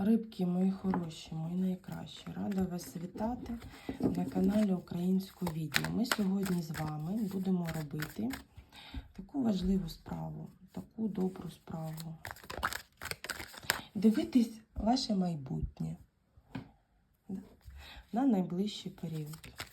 Рибки, мої хороші, мої найкращі. Рада вас вітати на каналі Українського відео. Ми сьогодні з вами будемо робити таку важливу справу, таку добру справу. Дивитись ваше майбутнє на найближчий період.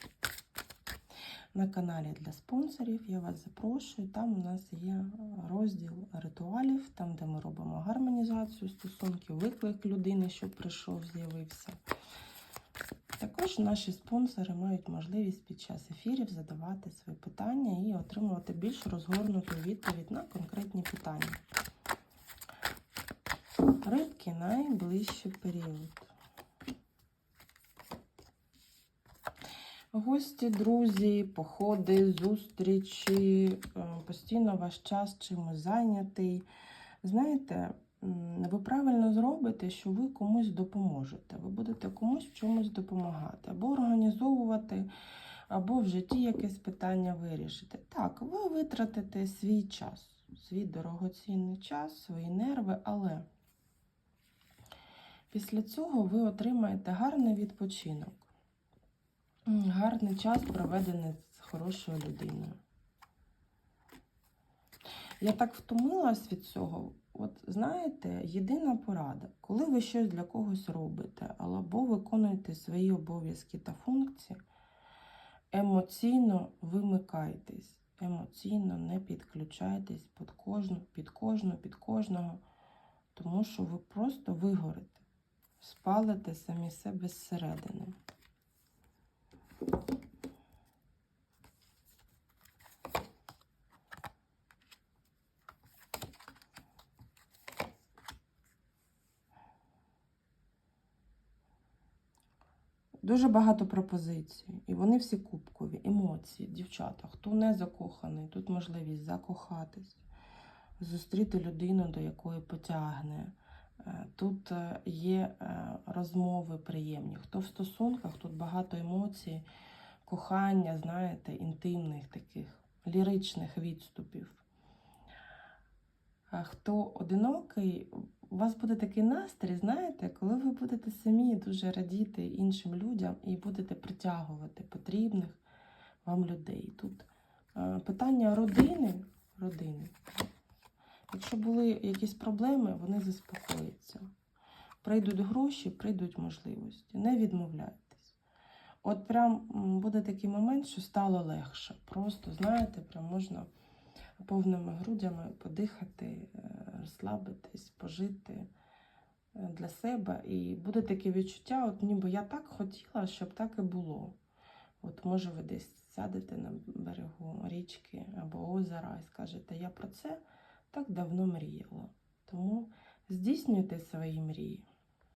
На каналі для спонсорів я вас запрошую. Там у нас є розділ ритуалів, там, де ми робимо гармонізацію стосунків, виклик людини, щоб прийшов, з'явився. Також наші спонсори мають можливість під час ефірів задавати свої питання і отримувати більш розгорнуту відповідь на конкретні питання. Рибки найближчий період. Гості, друзі, походи, зустрічі, е, постійно ваш час чимось зайнятий. Знаєте, ви правильно зробите, що ви комусь допоможете. Ви будете комусь чомусь допомагати, або організовувати, або в житті якесь питання вирішити. Так, ви витратите свій час, свій дорогоцінний час, свої нерви, але після цього ви отримаєте гарний відпочинок. Гарний час проведений з хорошою людиною. Я так втомилась від цього. От знаєте, єдина порада, коли ви щось для когось робите, або виконуєте свої обов'язки та функції, емоційно вимикайтесь, емоційно не підключайтесь під кожну, під кожну, під кожного, тому що ви просто вигорите, спалите самі себе зсередини. Дуже багато пропозицій, і вони всі кубкові, емоції, дівчата. Хто не закоханий, тут можливість закохатись, зустріти людину, до якої потягне. Е, Тут е, є е, розмови приємні. Хто в стосунках, тут багато емоцій, кохання, знаєте, інтимних таких, ліричних відступів. Хто одинокий, у вас буде такий настрій, знаєте, коли ви будете самі дуже радіти іншим людям і будете притягувати потрібних вам людей. Тут е, питання родини, родини. Якщо були якісь проблеми, вони заспокояться. Прийдуть гроші, прийдуть можливості. Не відмовляйтесь. От прям буде такий момент, що стало легше. Просто, знаєте, прям можна повними грудями подихати, е, розслабитись, пожити е, для себе. І буде таке відчуття, от ніби я так хотіла, щоб так і було. От може ви десь сядете на берегу річки або озера і скажете, я про це так давно мріяла. Тому здійснюйте свої мрії.